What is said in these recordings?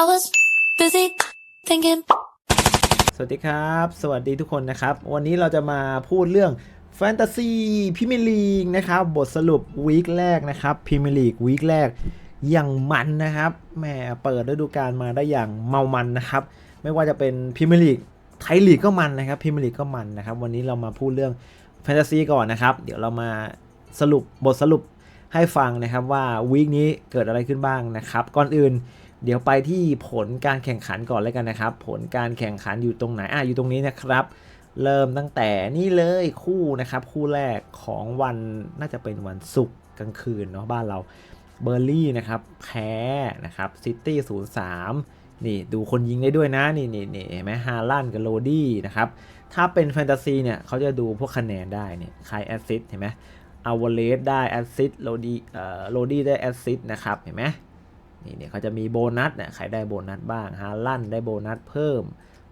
I was busy thinking. สวัสดีครับ สวัสดีทุกคนนะครับ วันนี้เราจะมาพูดเรื่องแฟนตาซีพ r เมียร์ลีกนะครับ บทสรุปวีคแรกนะครับพ r เมียร์ลีกวีคแรกอย่างมันนะครับแหมเปิดฤดูกาลมาได้อย่างเมามันนะครับ ไม่ว่าจะเป็นพ r เมียร์ลีกไทยลีกก็มันนะครับพ r เมียร์ลีกก็มันนะครับ วันนี้เรามาพูดเรื่องแฟนตาซีก่อนนะครับ เดี๋ยวเรามาสรุปบทสรุปให้ฟังนะครับว่าวีคนี้เกิดอะไรขึ้นบ้างนะครับ ก่อนอื่น เดี๋ยวไปที่ผลการแข่งขันก่อนเลยกันนะครับ ผลการแข่งขันอยู่ตรงไหนอะอยู่ตรงนี้นะครับ เริ่มตั้งแต่นี่เลยคู่นะครับ คู่แรกของวันน่าจะเป็นวันศุกร์กลางคืนเนาะบ้านเราเบอร์ลี่นะครับแพ้นะครับซิตี้ศูนย์สามนี่ดูคนยิงได้ด้วยนะนี่นี่นี่เห็นไหมฮาลันกับโรดี้นะครับถ้าเป็นแฟนตาซีเนี่ยเขาจะดูพวกคะแนนได้เนี่ยใครแอสซิสเห็นไหมอาวเลสได้แอสซิสโรดี้เอ่อโรดี้ได้แอสซิสนะครับเห็นไหม นี่เนี่ยเขาจะมีโบนัสเนี่ยใครได้โบนัสบ้างฮาลันได้โบนัสเพิ่ม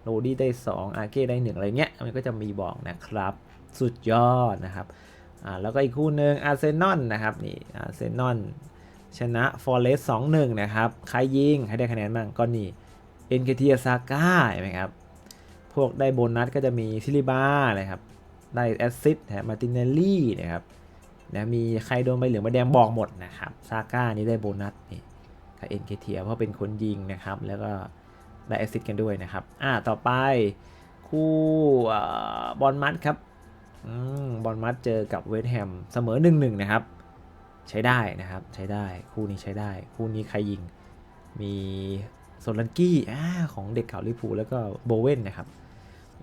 โรดี้ได้ 2 อาเก้ได้ 1 อะไรเงี้ย มันก็จะมีบอกนะครับ สุดยอดนะครับอ่าแล้วก็อีกคู่หนึ่งอาร์เซนอลนะครับนี่อาร์เซนอลชนะฟอร์เรสสองหนึ่งนะครับ ใครยิง ใครได้คะแนนบ้างก็นี่เอ็นเคทีซาก้าเห็นไหมครับ พวกได้โบนัสก็จะมีซิลิบานะครับ ได้แอสซิสแถมมาตินเนลลี่นะครับนะมีใครโดนใบเหลืองใบแดงบอกหมดนะครับซาก้านี่ได้โบนัสนี่ กับเอ็นเคเทียเพราะเป็นคนยิงนะครับ แล้วก็ได้แอสซิสต์กันด้วยนะครับ อ่าต่อไปคู่บอลมัดครับอืมบอลมัดเจอกับเวสต์แฮมเสมอ1นหนึ่งนะครับ ใช้ได้นะครับใช้ได้คู่นี้ใช้ได้ คู่นี้ใครยิง มีโซลันกี้อ่าของเด็กเก่าลิเวอร์พูแล้วก็โบเวนนะครับ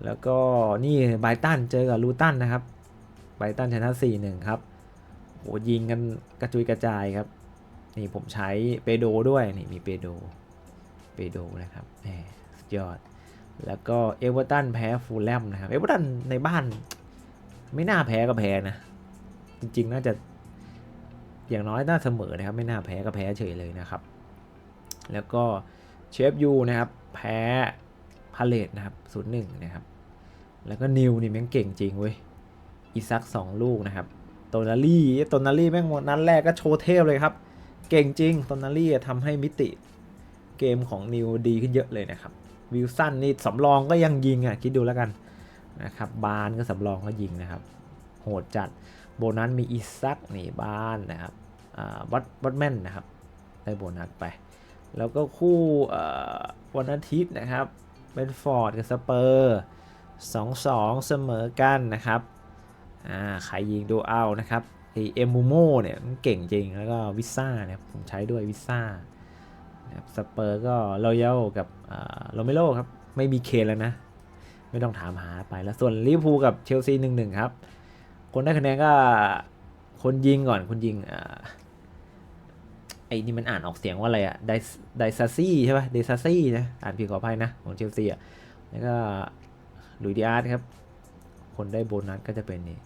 แล้วก็นี่ไบตันเจอกับลูตันนะครับไบตันชนะ4-1ครับโหยิงกันกระจุยกระจายครับ นี่ผมใช้เปโดด้วยนี่มีเปโดเปโดนะครับแหมสุดยอด แล้วก็เอเวอร์ตันแพ้ฟูลแลมนะครับเอเวอร์ตันในบ้าน ไม่น่าแพ้ก็แพ้นะ จริงๆน่าจะอย่างน้อยน่าเสมอนะครับ ไม่น่าแพ้ก็แพ้เฉยเลยนะครับ แล้วก็เชฟยูนะครับ แพ้พาเลตนะครับศูนย์หนึ่งนะครับ แล้วก็นิวนี่แม่งเก่งจริงเว้ยอีซักสองลูกนะครับโตนาลี่โตนาลี่แม่งหมดนั้นแรกก็โชว์เทพเลยครับ เก่งจริงตอนนารี่ทำให้มิติเกมของนิวดีขึ้นเยอะเลยนะครับ วิลสันนี่สำรองก็ยังยิงอะ คิดดูแล้วกันนะครับ บานก็สำรองก็ยิงนะครับ โหดจัด โบนัสมีอิซักนี่บานนะครับอ่าวัดวัดแม่นนะครับ ได้โบนัสไป แล้วก็คู่อ่อวันอาทิตย์นะครับเป็นฟอร์ดกับสเปอร์สองสองเสมอกันนะครับ อ่า ใครยิงดูเอานะครับ ไอเอมูโมเนี่ยเก่งจริง แล้วก็วิซ่าเนี่ยผมใช้ด้วยวิซ่าสเปอร์ก็รอยัลกับโรเมโรครับ ไม่มีเคนแล้วนะ ไม่ต้องถามหาไปแล้วส่วนลิเวอร์พูลกับเชลซีหนึ่งหนึ่งครับ คนได้คะแนนก็คนยิงก่อนคนยิงอไอ้นี่มันอ่านออกเสียงว่าอะไรอะไดไดซาซี่ใช่ป่ะเดซาซี่นะอ่านผิดขออภัยนะ ของเชลซีอะแล้วก็ลุยดิอาร์ตครับ คนได้โบนัสก็จะเป็นนี่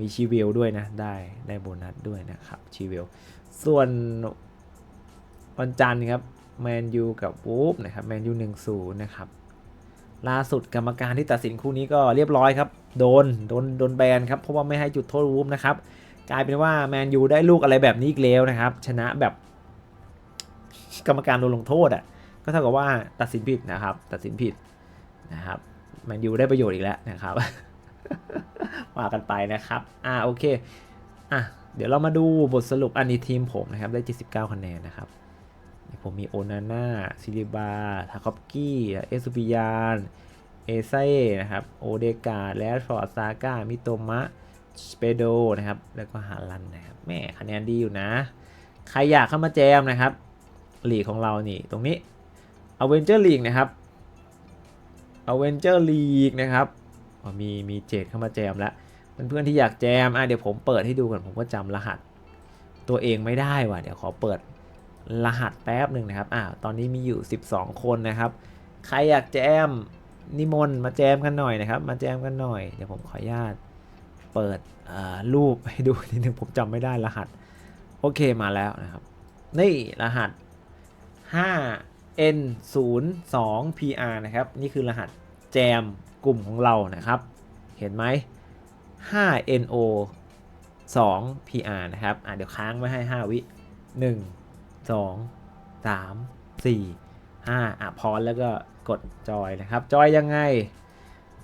มีชีเวลด้วยนะ ได้ได้โบนัสด้วยนะครับชีเวลส่วนวันจันทร์ครับแมนยูกับวูฟนะครับแมนยูหนึ่งศูนย์นะครับล่าสุดกรรมการที่ตัดสินคู่นี้ก็เรียบร้อยครับ โดนโดนโดนแบนครับเพราะว่าไม่ให้จุดโทษวูฟนะครับกลายเป็นว่าแมนยูได้ลูกอะไรแบบนี้อีกแล้วนะครับ ชนะแบบ กรรมการโดนลงโทษอะก็เท่ากับว่าตัดสินผิดนะครับ ตัดสินผิดนะครับแมนยูได้ประโยชน์อีกแล้วนะครับ ว่ากันไปนะครับ อ่าโอเค อะเดี๋ยวเรามาดูบทสรุปอันนี้ทีมผมนะครับ ได้ 79 คะแนนนะครับ ผมมีโอนาน่าซิลิบา ทาคอปกี้ เอสุปิยาน เอเซ่นะครับ โอเดกาแลชฟอร์ซาก้า มิโตมะ สเปโดนะครับ แล้วก็ฮาลันนะครับ แม่คะแนนดีอยู่นะ ใครอยากเข้ามาแจมนะครับลีกของเรานี่ตรงนี้ a v e n g e r League นะครับ a v e n g e r League นะครับ มีมีเจดเข้ามาแจมแล้วเพื่อนๆที่อยากแจมอะเดี๋ยวผมเปิดให้ดูก่อนผมก็จำรหัส ตัวเองไม่ได้ว่ะเดี๋ยวขอเปิดรหัสแป๊บหนึ่งนะครับอ่าตอนนี้มีอยู่ 12 คนนะครับ ใครอยากแจมนิมนต์มาแจมกันหน่อยนะครับ มาแจมกันหน่อยเดี๋ยวผมขออนุญาตเปิดรูปให้ดูนิดนึงผมจำไม่ได้รหัสโอเคมาแล้วนะครับ นี่รหัส 5 n 0 2 pr นะครับ นี่คือรหัสแจม กลุ่มของเรานะครับ เห็นไหม 5 no 2 pr นะครับอะเดี๋ยวค้างไว้ให้ 5 วิ 1 2 3 4อ่าอะพอแล้วก็กดจอยนะครับ จอยยังไง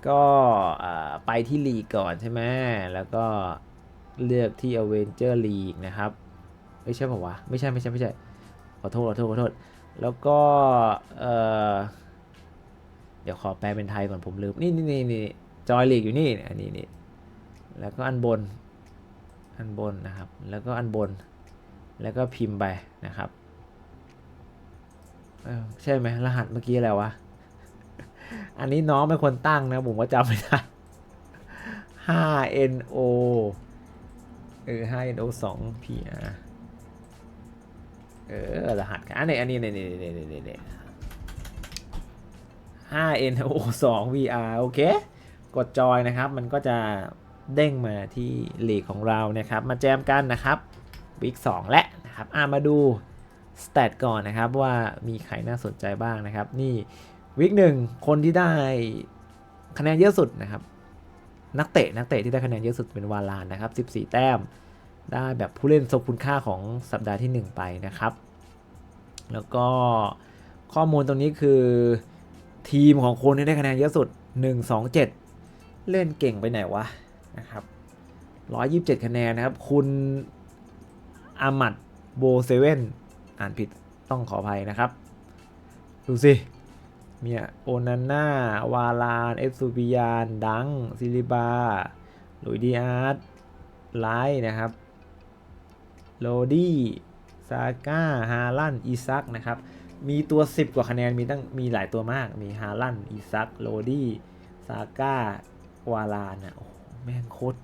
ก็ไปที่ลีกก่อนใช่ไหมแล้วก็เลือกที่ Avenger League นะครับ ไม่ใช่ป่าวะ ไม่ใช่ไม่ใช่ไม่ใช่ขอโทษขอโทษขอโทษ แล้วก็ เออ เดี๋ยวขอแปลเป็นไทยก่อนผมลืม นี่นี่นี่นี่จอยลีกอยู่นี่อันนี้นี่แล้วก็อันบน อันบนนะครับ แล้วก็อันบน แล้วก็พิมพ์ไปนะครับใช่ไหมรหัสเมื่อกี้อะไรวะ อันนี้น้องเป็นคนตั้งนะ ผมก็จำไม่ได้ 5 NO เออ 5 NO 2 PR เออ รหัสกันอันนี้อันนี้นี่นี่นี่นี่ 5 NO 2 VR โอเค กดจอยนะครับ มันก็จะเด้งมาที่ลีกของเรานะครับ มาแจมกันนะครับวิก2และนะครับอ่ามาดูสเตตก่อนนะครับว่ามีใครน่าสนใจบ้างนะครับ นี่วิกหนึ่งคนที่ได้คะแนนเยอะสุดนะครับ นักเตะนักเตะที่ได้คะแนนเยอะสุดเป็นวาลานนะครับ 14 แต้ม ได้แบบผู้เล่นทรงคุณค่าของสัปดาห์ที่ 1 ไปนะครับ แล้วก็ข้อมูลตรงนี้คือ ทีมของคนที่ได้คะแนนเยอะสุด 1 2 7 เล่นเก่งไปไหนวะนะครับ127 คะแนนนะครับ คุณอามัดโบเซเว่นอ่านผิดต้องขออภัยนะครับ ดูสิเมียโอนาน่าวาลาน เอฟซูบิยาน ดัง ซิลิบาลุยดีอาร์ตไลท์นะครับโรดี้ ซาก้า ฮาลันอีซักนะครับ มีตัว 10 กว่าคะแนนมีตั้งมีหลายตัวมาก มีฮาลันอีซักโรดี้ซาก้าวาลานอะโอ้แม่งโคตร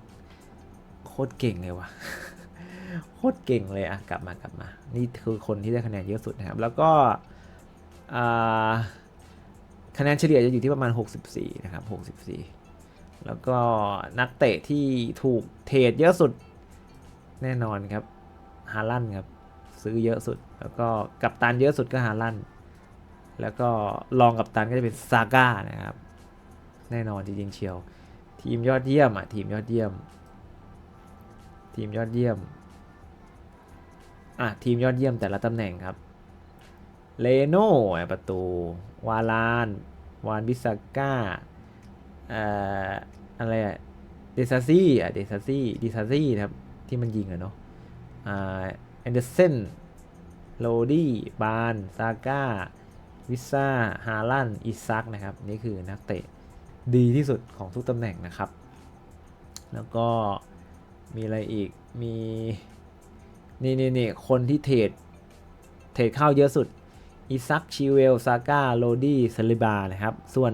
โคตรเก่งเลยวะโคตรเก่งเลยอะกลับมากลับมา นี่คือคนที่ได้คะแนนเยอะสุดนะครับ แล้วก็คะแนนเฉลี่ยจะอยู่ที่ประมาณ 64 นะครับ 64 แล้วก็นักเตะที่ถูกเทรดเยอะสุดแน่นอนครับฮาลันครับ ซื้อเยอะสุด แล้วก็กัปตันเยอะสุดก็ฮาลันแล้วก็รองกัปตันก็จะเป็นซาก้านะครับ แน่นอนจริงๆเชียว ทีมยอดเยี่ยมอะทีมยอดเยี่ยม ทีมยอดเยี่ยมอะทีมยอดเยี่ยมแต่ละตำแหน่งครับเลโน่อะประตู วาลาน วานบิสาก้าเอ่ออะไรอะเดซาซี่อะเดซาซี่เดซาซี่ครับ ที่มันยิงอะเนาะอ่า แอนเดอร์เซนโรดี้บานซาก้า วิซ่า ฮาลันอิซักนะครับ นี่คือนักเตะดีที่สุดของทุกตำแหน่งนะครับ แล้วก็มีอะไรอีก มี นี่นี่นี่คนที่เทรด เทรดเข้าเยอะสุดอิซักชิเวล ซาก้า โรดี้ซาลิบา นะครับ ส่วน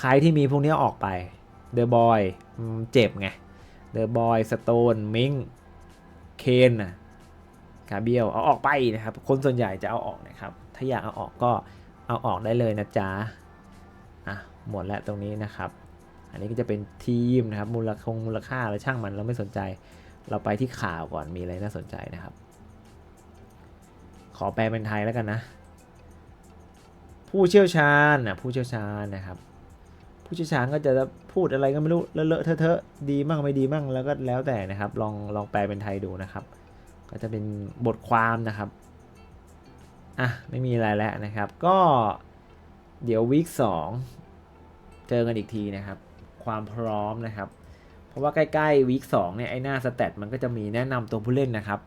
ใครที่มีพวกนี้ออกไปเดอะบอยเจ็บไงเดอะบอยสโตนมิงเคนนะ กาเบียลเอาออกไปนะครับ คนส่วนใหญ่จะเอาออกนะครับ ถ้าอยากเอาออกก็เอาออกได้เลยนะจ๊ะอะหมดแล้วตรงนี้นะครับ อันนี้ก็จะเป็นทีมนะครับ มูลคงมูลค่าอะไรช่างมันเราไม่สนใจ เราไปที่ข่าวก่อนมีอะไรน่าสนใจนะครับ ขอแปลเป็นไทยแล้วกันนะ ผู้เชี่ยวชาญนะผู้เชี่ยวชาญนะครับ ผู้เชี่ยวชาญก็จะพูดอะไรก็ไม่รู้เลอะๆเทอะดีมั่งไม่ดีมั่งแล้วก็แล้วแต่นะครับ ลองลองแปลเป็นไทยดูนะครับ ก็จะเป็นบทความนะครับ อะ ไม่มีอะไรแล้วนะครับ ก็เดี๋ยววีคสองเจอกันอีกทีนะครับ ความพร้อมนะครับ เพราะว่าใกล้ๆวีคสองเนี่ยไอ้หน้าสแตทมันก็จะมีแนะนำตัวผู้เล่นนะครับ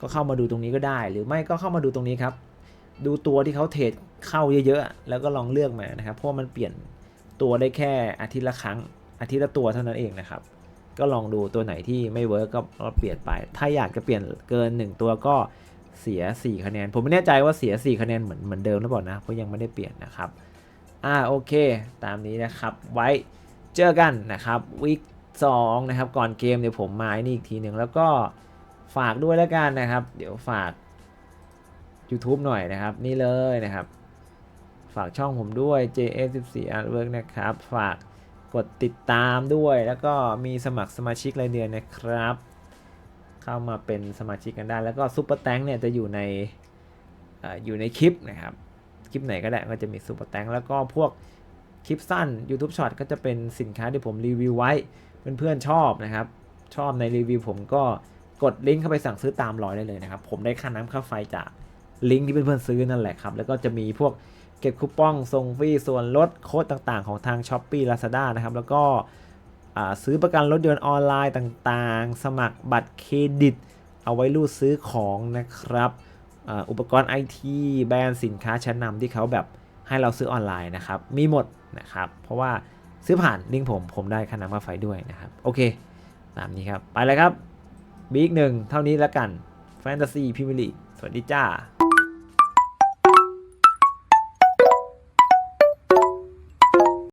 ก็เข้ามาดูตรงนี้ก็ได้ หรือไม่ก็เข้ามาดูตรงนี้ครับ ดูตัวที่เขาเทรดเข้าเยอะๆ แล้วก็ลองเลือกมานะครับ เพราะมันเปลี่ยนตัวได้แค่อาทิตย์ละครั้งอาทิตย์ละตัวเท่านั้นเองนะครับ ก็ลองดูตัวไหนที่ไม่เวิร์กก็เปลี่ยนไป ถ้าอยากจะเปลี่ยนเกิน 1 ตัวก็เสีย 4 คะแนน ผมไม่แน่ใจว่าเสีย 4 คะแนนเหมือนเหมือนเดิมหรือเปล่านะ เพราะยังไม่ได้เปลี่ยนนะครับ อ่าโอเค ตามนี้นะครับ ไว้เจอกันนะครับวีคสองนะครับก่อนเกมเดี๋ยวผมมาไอ้นี่อีกทีหนึ่งแล้วก็ฝากด้วยแล้วกันนะครับ เดี๋ยวฝาก YouTube หน่อยนะครับ นี่เลยนะครับ ฝากช่องผมด้วย JS14 Artwork นะครับ ฝาก กดติดตามด้วย แล้วก็มีสมัครสมาชิกรายเดือนนะครับ เข้ามาเป็นสมาชิกกันได้ แล้วก็ซุปเปอร์แตงเนี่ยจะอยู่ในอออยู่ในคลิปนะครับ คลิปไหนก็ได้ก็จะมีซุปเปอร์แตงแล้วก็พวกคลิปสั้น YouTube Short ก็จะเป็นสินค้าที่ผมรีวิวไว้ เพื่อนๆชอบนะครับ ชอบในรีวิวผมก็กดลิงก์เข้าไปสั่งซื้อตามรอยได้เลยนะครับ ผมได้ค่าน้ำค่าไฟจากลิงก์ที่เพื่อนๆซื้อนั่นแหละครับ แล้วก็จะมีพวก เก็บคูปองส่งฟรีส่วนลดโค้ดต่างๆ ของทาง s h อ p e e Lazada นะครับ แล้วก็ซื้อประกันรถยนต์ออนไลน์ต่างๆ สมัครบัตรเครดิต เอาไว้รูดซื้อของนะครับอุปกรณ์ไอทีแบรนด์สินค้าชั้นนำที่เขาแบบให้เราซื้อออนไลน์นะครับ มีหมดนะครับ เพราะว่าซื้อผ่านลิงก์ผมผมได้ค่าน้ำค่าไฟด้วยนะครับ โอเค ตามนี้ครับ ไปเลยครับ บิ๊กหนึ่งเท่านี้แล้วกันแฟนตาซีพิมลีสวัสดีจ้า